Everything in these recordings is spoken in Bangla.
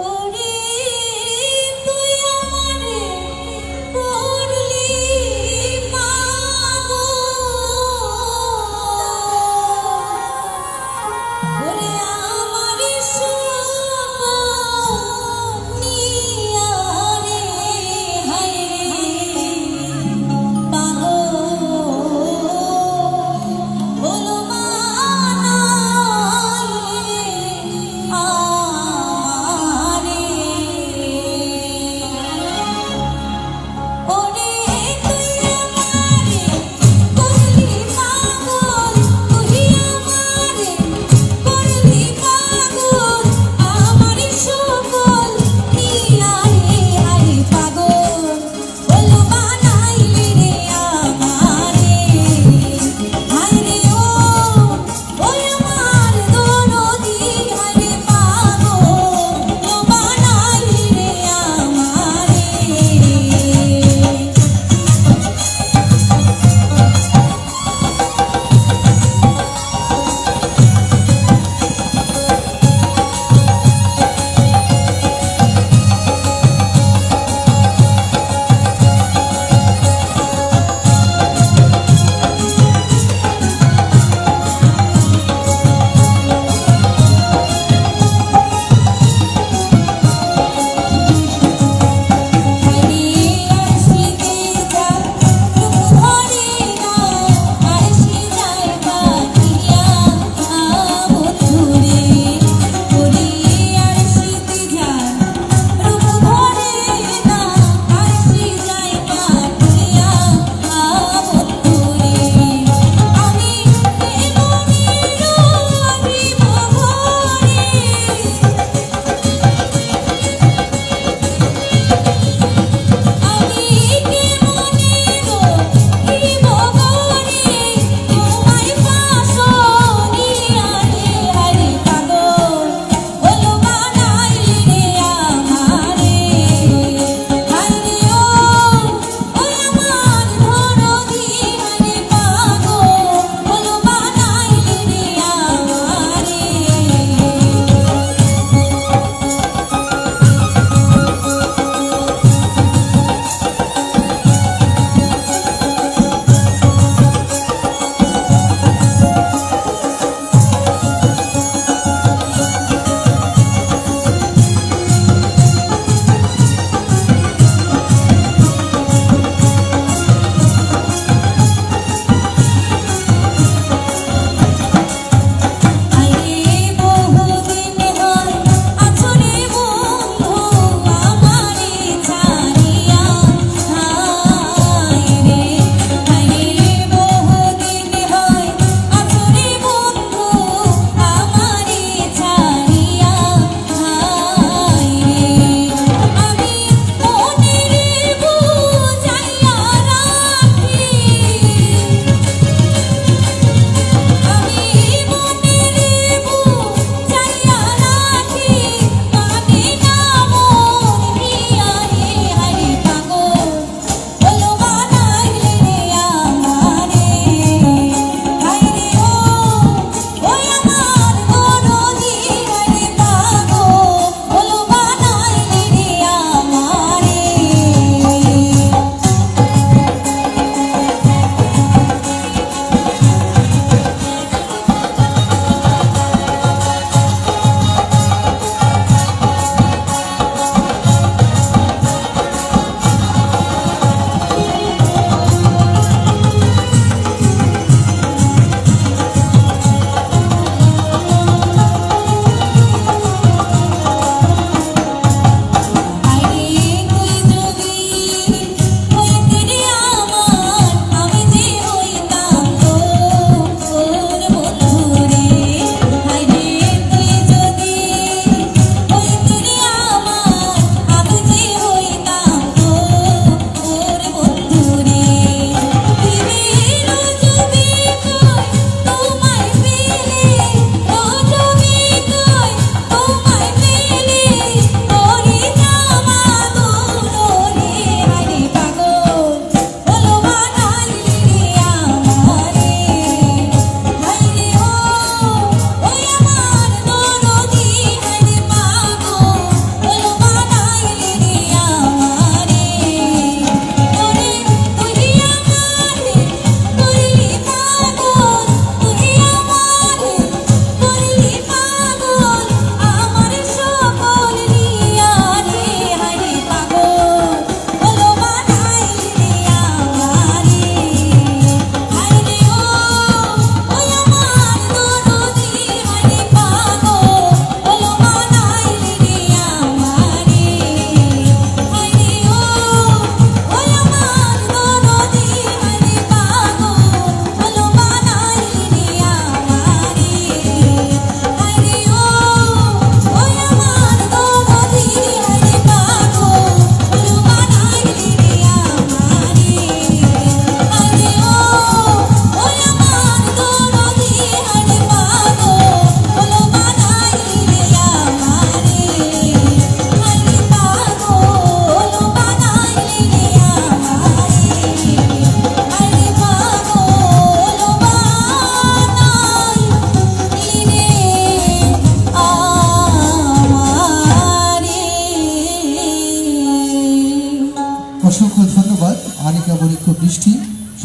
പുഴ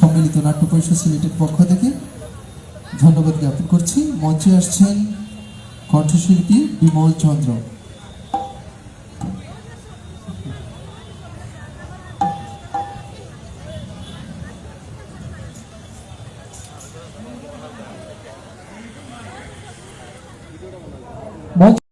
সম্মিলিত নাট্য পরিষদ সিলেটের পক্ষ থেকে ধন্যবাদ জ্ঞাপন করছি। মঞ্চে আসছেন কণ্ঠশিল্পী বিমল চন্দ্র।